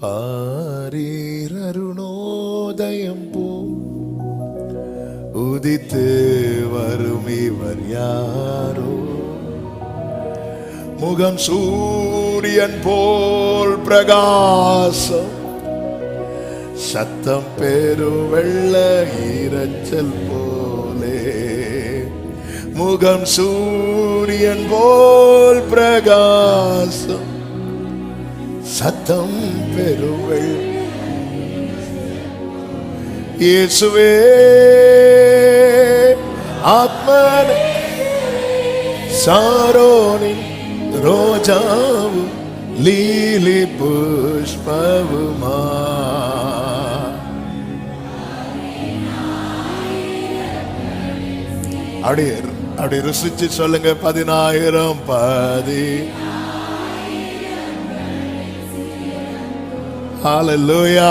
பாரீரருணோதயம் போ. உதித்து வரும் இவர் யாரோ? முகம் சூரியன் போல் பிரகாசம். சத்தம் பெருவெள்ள ஈரச்சல் போலே. முகம் சூரியன் போல் பிரகாசம். சத்தம் பெருவெள் இயேசுவே ஆத்மன சாரோனின் ரோஜாவும் லீலி புஷ்பவுமா. அப்படி அப்படி ருசிச்சு சொல்லுங்க பதினாயிரம் பதி ஹாலலூயா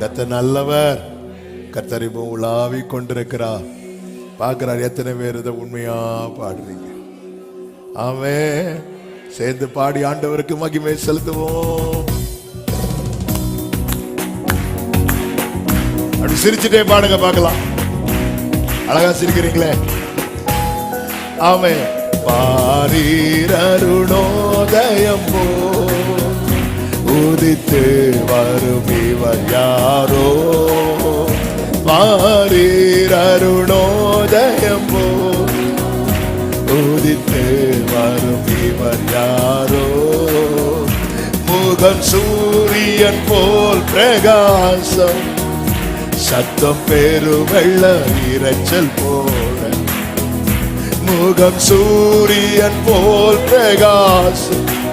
கத்த நல்லவர். கத்தரி உலாவி கொண்டிருக்கிறார். பார்க்கிறார் எத்தனை பேர் இதை உண்மையா பாடுறீங்க? ஆமே சேர்ந்து பாடி ஆண்டவருக்கு மகிமை செலுத்துவோம். அப்படி சிரிச்சுட்டே பாடுங்க பார்க்கலாம். அழகா சிரிக்கிறீங்களே. ஆமே பாரீரருணோதயம் போ. உதித்து வரும் இவர் யாரோ? பாரீரருணோதயம் போ. உதித்து வரும் இவர் யாரோ? முகம் சூரியன் போல் பிரகாசம். சத்தம் பெருவெள்ள இரைச்சல் போல. முகம் சூரியன் போல் பிரகாசம்.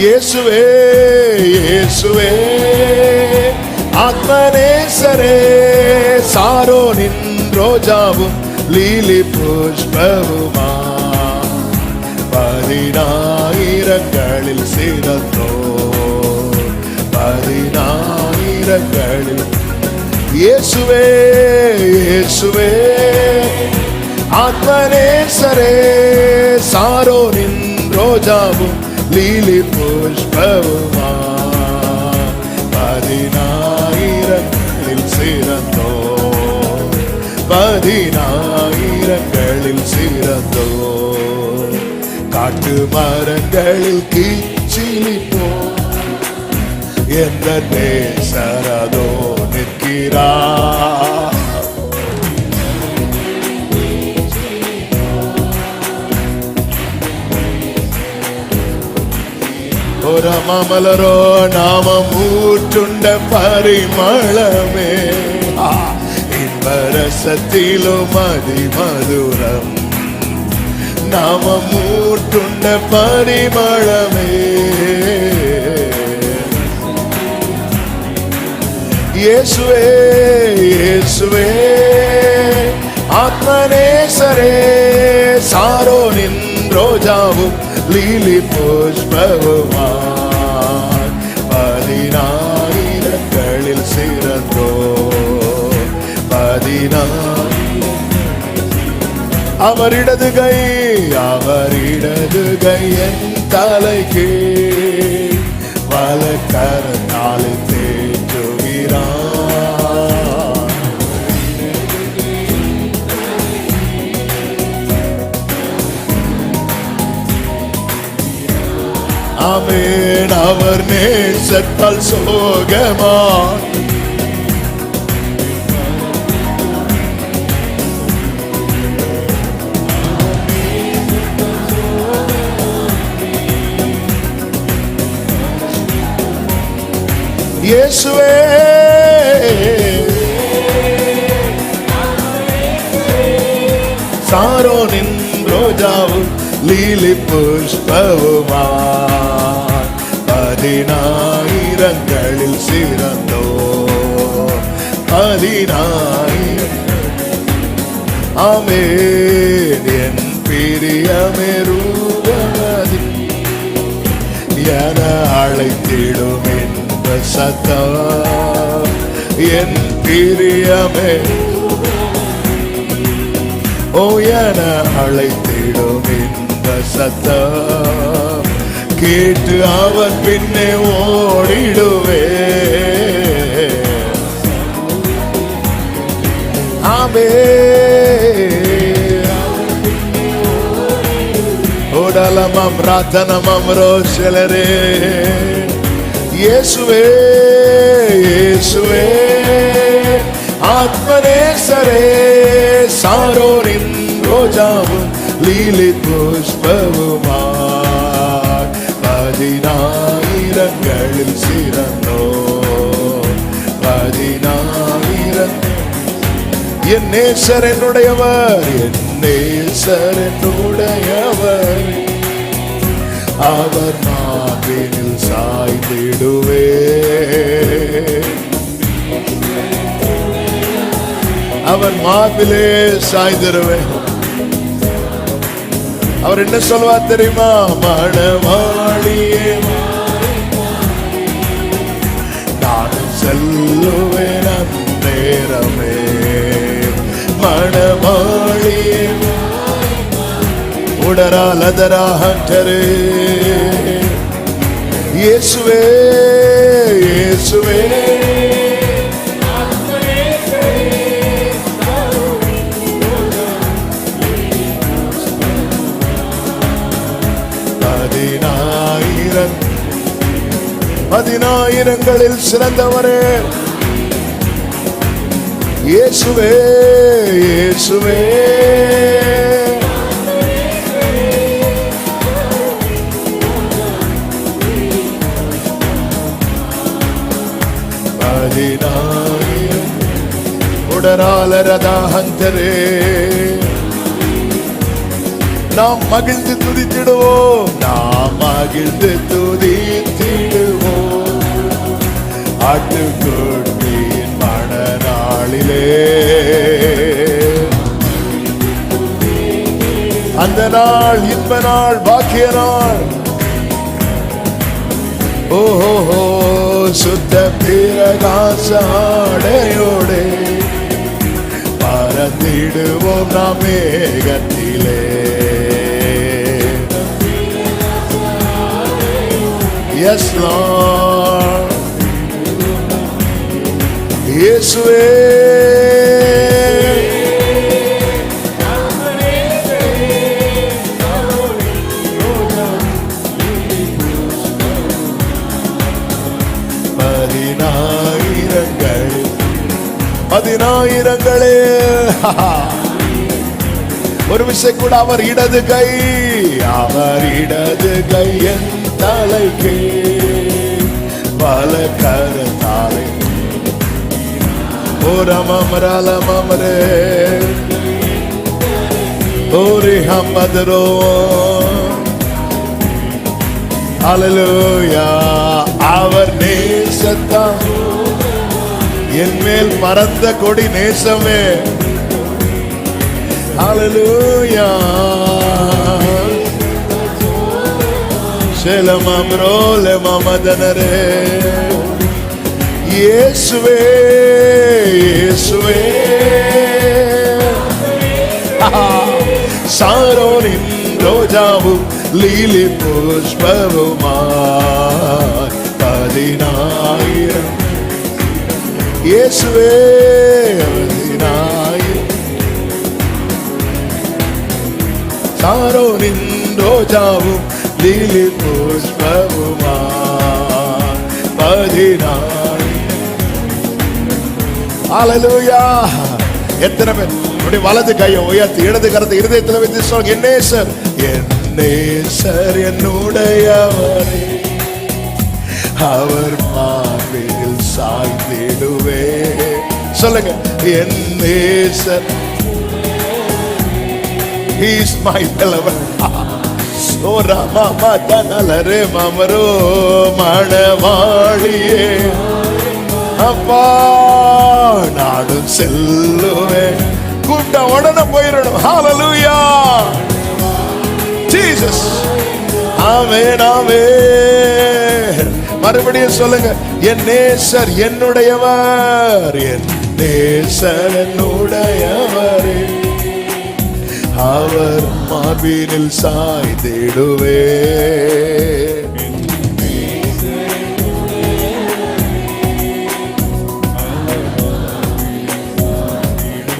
இயேசுவே இயேசுவே. ஆத்மநேசரே சாரோனின் ரோஜாவும் லீலி புஷ்பவுமா. பதினாயிரங்களில் சிறந்தோ. பதினாயிரங்களில். இயேசுவே இயேசுவே. ஆத்மநேசரே சாரோனின் ரோஜாவும் லீலி புஷ்பவுமா. பதினாயிரங்களில் சிறந்தோ. பதினாயிரங்களில் சிறந்தோ. காட்டு மரங்களில் கீச்சிலிப்போ எந்த நேசரதோ நிற்கிறார். ഒരമലരോ നാമമൂറ്റുണ്ട പരിമളമേ ആ, ഇമ്പരസത്തിലും അതിമധുരം നാമമൂറ്റുണ്ട പരിമളമേ യേശുവേ യേശുവേ ആത്മനേസരേ സാരോനിൻ லீலி புஷ்பகுமார். பதினாயிரங்களில் சிறந்தோ. பதினாயிரம் அவர் இடது கை அவர் இடது கை என் தலைக்கு வலக்கரத்தால் தேற்றுகிறார். ஆமென் அவர் நேசத்தால் சோகமா? இயேசுவே. சாரோனின் ரோஜாவும் லீலி புஷ்பவுமா? பதினாயிரங்களில் சிறந்தோ பதினாயிரம். ஆமேன் என் பிரியமெருவதி என அழைத்திடும் என்ப சத்தா என் பிரியமே ஓ என அழைத்திடும் இந்த சத்தா கேட்டு அவன் பின்னே ஓடிடுவே. ஆமே. ஓடலமம் ராத்தனமம் ரோஷலரே. இயேசுவே இயேசுவே. ஆத்மனேசரே சாரோரின் ரோஜாவும் லீலி புஷ்பவுமா என் நேசர் என்னுடையவர் என் நேசர் என்னுடையவர். அவர் மாவினில் சாய்ந்திடுவே அவன் மார்பிலே சாய்ந்திருவேன் அவர் என்ன சொல்வார் தெரியுமா? மணவாளியே நான் செல்லுவேன். உடரால் அதராகரே இயேசுவே இயேசுவே. பதினாயிரம் பதினாயிரங்களில் சிறந்தவரே. இயேசுவே இயேசுவே. பதினாயிரம் உடராலரதாகந்தரே நாம் மகிழ்ந்து துதித்திடுவோம். நாம் மகிழ்ந்து துதித்திடுவோம். ஆட்டுக்குட்டியின் மணநாளிலே. அந்த நாள் இன்ப நாள் பாக்கிய நாள். ஓஹோ சுத்த பிரகாசாடையோடே பறந்திடுவோம் நாம் மேகத்திலே. எஸ் லார்ட் இயேசுவே. ஒரு விஷயம் கூட அவர் இடது கை. அவர் இடது கை என் தலைக்கு. பல கரத்தாலை. அமரே ஓரி ஹம்மதரோ அலலூயா. அவர் நேசத்தான். என் மேல் பறந்த கொடி நேசமே. ஹalleluya ஷேலமம் ரோலே மமதனரே இயேசுவே இயேசுவே சாரோனின் ரோஜாவும் லீலி புஷ்பவுமாய் பதினாயிரம் இயேசுவே பதினாயிரம் சாரோனின் ரோஜாவும் லீலி புஷ்பவுமா. பதினாய் அலலுயா எத்தனை பேர்? இப்படி வலது கையை உயர்த்தி இடது கரத்தை இருதயத்தில் வைத்து சொல்ல என் நேசர் என் நேசர் என்னுடையவரே. அவர் மார்பில் சாய்ந்திடுவே சொல்லுங்க என் நேசர் He's my beloved. ஓ ராமா மதனலரே மமரோ மணவாழியே அப்பா நாடும் செல்லுவேன் கூட்ட உடனே போயிடணும் ஹalleluya ஜீசஸ் ஆமென் ஆமென் மறுபடியும் சொல்லுங்க. என் நேசர் என்னுடையவர். என் நேசர் என்னுடையவரே. அவர் மார்பினில் சாய்ந்திடுவே.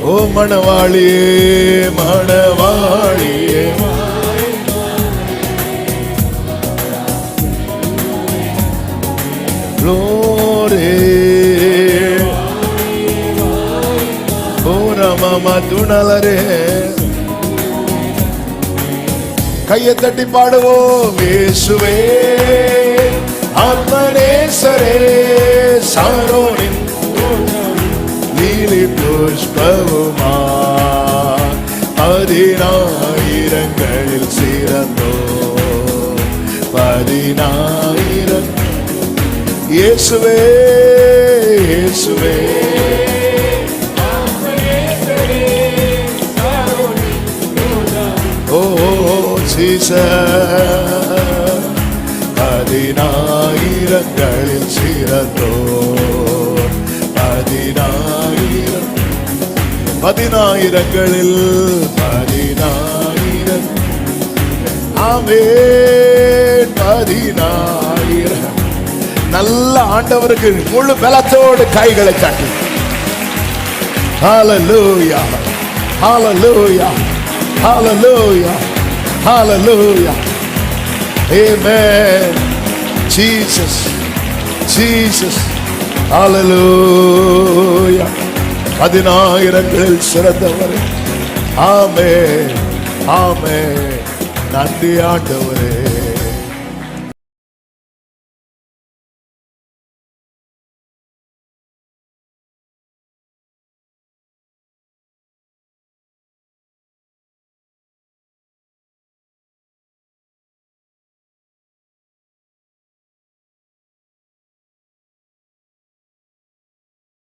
ஓ மணவாளியே மணவாளியே. ஓ ரம மதுணலரே கையை தட்டி பாடுவோம். இயேசுவே ஆத்மனேசரே சாரோனின் நீலி புஷ்பவுமா. பதினாயிரங்களில் சிறந்தோ பதினாயிரம். இயேசுவே இயேசுவே. சீச பதினாயிரங்களில் சிறந்தோ பதினாயிரம் பதினாயிரங்களில் பதினாயிரம் ஆமே பதினாயிரம் நல்ல ஆண்டவருக்கு முழு பலத்தோடு கைகளை தட்டி ஹalleluya ஹalleluya ஹalleluya Hallelujah. amen jesus jesus Hallelujah. பதினாயிரங்களில் சிறந்தவர் ஆமே ஆமே நன்றி ஆண்டவரே